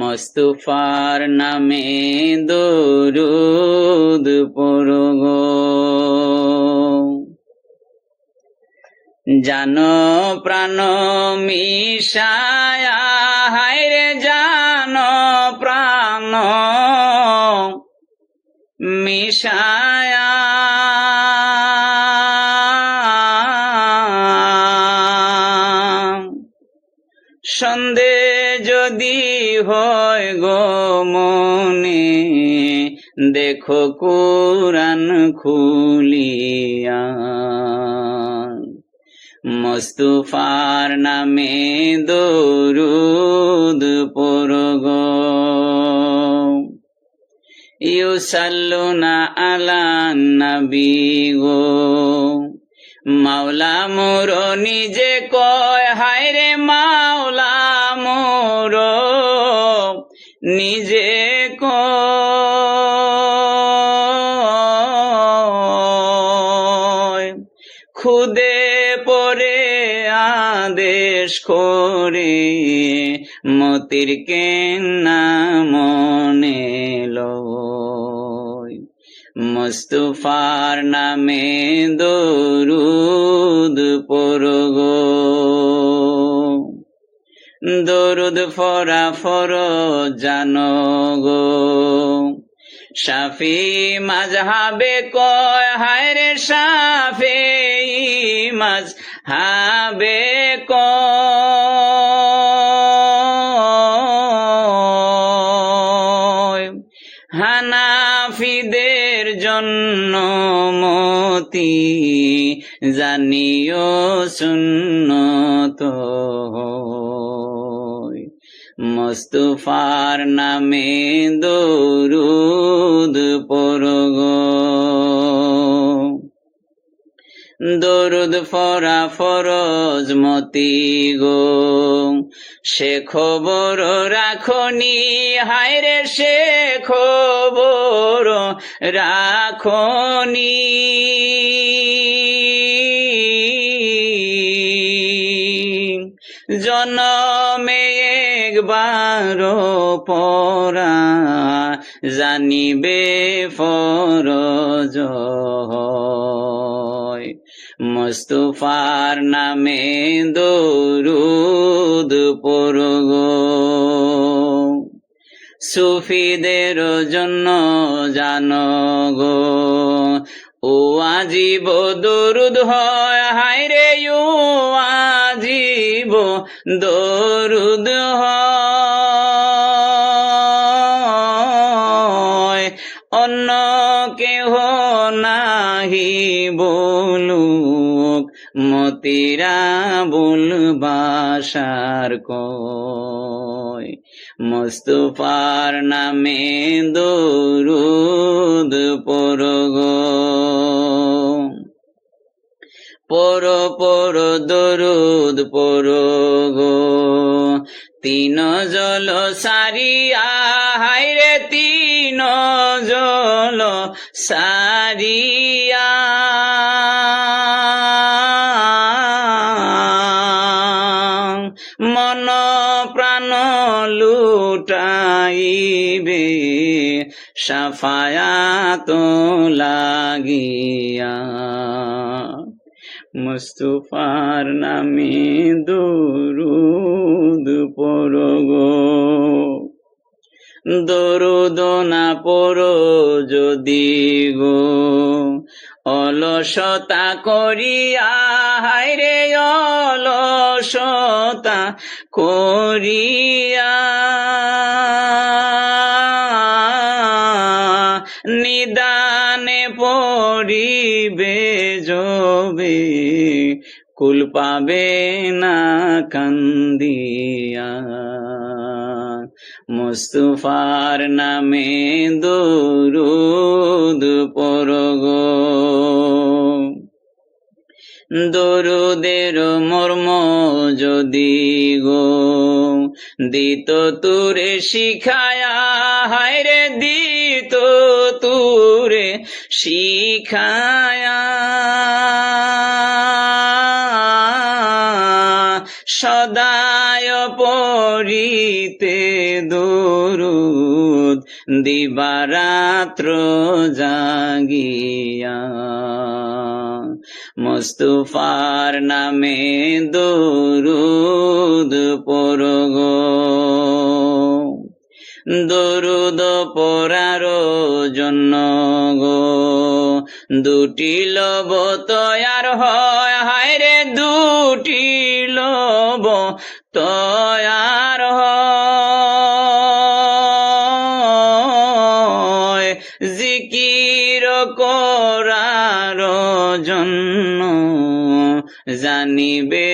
মস্তুফার নামে দরুদ পড়গ জান প্রাণ মিশায়া হায়রে জান প্রাণ মিশায়া। সন্ধে যদি হয় গো মনে, দেখো কুরান খুলিয়া। মস্তুফার নামে দরুদ পরগ ইউসাল্লুনা আলা নবী গো। মাওলা মোর নিজে কয় হায় রে মাওলা নিজে খুদে পরে আদেশ করে মতির কেন্না মনে লয়। মুস্তুফার নামে দরুদ পরগ দরুদ ফরা ফর জানো গো শাফি মাঝহাবে কয় হায় রে শাফি মাঝ হাবে হানাফিদের জন্য মতি জানিও হয়। মস্তুফার নামে দরুদ পরগ দরুদ ফরা ফরজ মতি গো। সে খবর রাখনি হায়রে সে খবর রাখনি। জনমে একবার পরা জানিবে ফরজ। মুস্তুফার নামে দরুদ পরগ সুফিদের জন্য জানো গো, ও আজীব দরুদ হয় হায় রে ও আজীব দরুদ হয় নাহি বলুক, মতিরা বুলবাসার কয়। মুস্তুফার নামে দরুদ পরগ পর পর দরুদ পরগ তিন জল সারিয়া হাইরে তিন জল সারিয়া। মন প্রাণ লুটাইবে সাফায়াত লাগিয়া। মুস্তুফার নামে দুরুদ পরগ দরুদ না পর যদি গো। অলসতা করিয়া, হায়রে অলসতা করিয়া। নিদানে পড়িবে যবে, কুল পাবে না কান্দিয়া। মুস্তুফার নামে দরুদ পরগ দরুদের মর্ম যদি গো, দিত তুরে শিখায়া, হায়রে দিত তুরে শিখায়া। পরিতে দুরুদ, দিবারাত্র জাগিয়া। মুস্তুফার নামে দরুদ পরগো দরুদ পড়ার জন্য গো, দুটি লব তয়ার হয়, হায় রে দুটি লব তয়ার জানিবে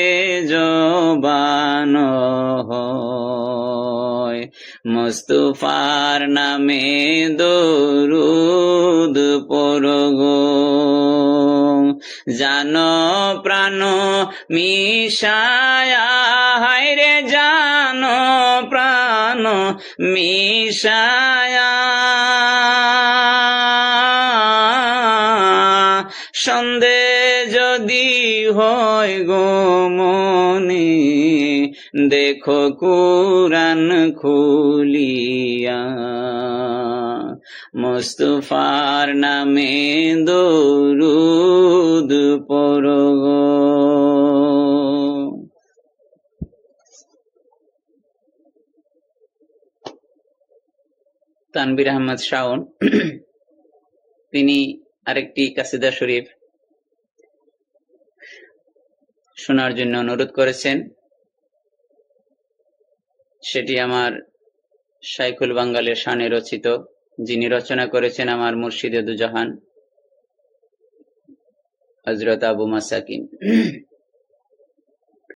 জবান মুস্তুফার নামে দরুদ পরগো জান প্রাণ মিশায়া হায়রে জান প্রাণ মিশায়া। সন্দে যদি হয় গো মনে, দেখো কুরান খুলিয়া। মুস্তুফার নামে দরুদ পরগো তানবির আহমদ শাওন, তিনি আরেকটি কাসিদা শরীফ শোনার জন্য অনুরোধ করেছেন। সেটি আমার সাইকুল বাঙ্গালের শানে রচিত, যিনি রচনা করেছেন আমার মুর্শিদে দুজাহান হজরত আবু মাসাকিন।